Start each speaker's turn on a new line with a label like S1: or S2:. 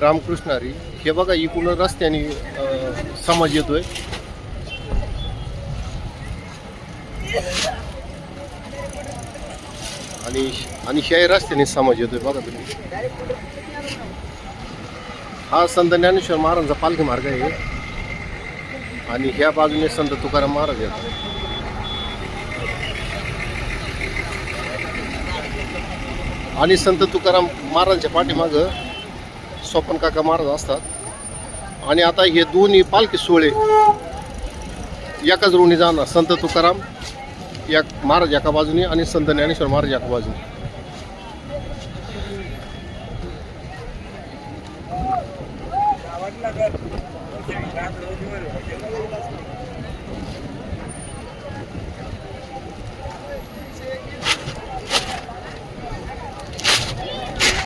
S1: रामकृष्णारी हे बघा इकडून रस्त्याने समाज येतोय. आणि आणि ह्याही रस्त्याने समाज येतोय बघा तुम्ही. हा संत ज्ञानेश्वर महाराजांचा पालखी मार्ग आहे. आणि ह्या बाजूने संत तुकाराम महाराज येतो आणि संत तुकाराम महाराजांच्या पाठीमागं स्वपन काका महाराज असतात. आणि आता हे दोन्ही पालखी सोहळे एकाच रोणी जाणार. संत तुकाराम या महाराज एका बाजूने आणि संत ज्ञानेश्वर महाराज एका बाजूने.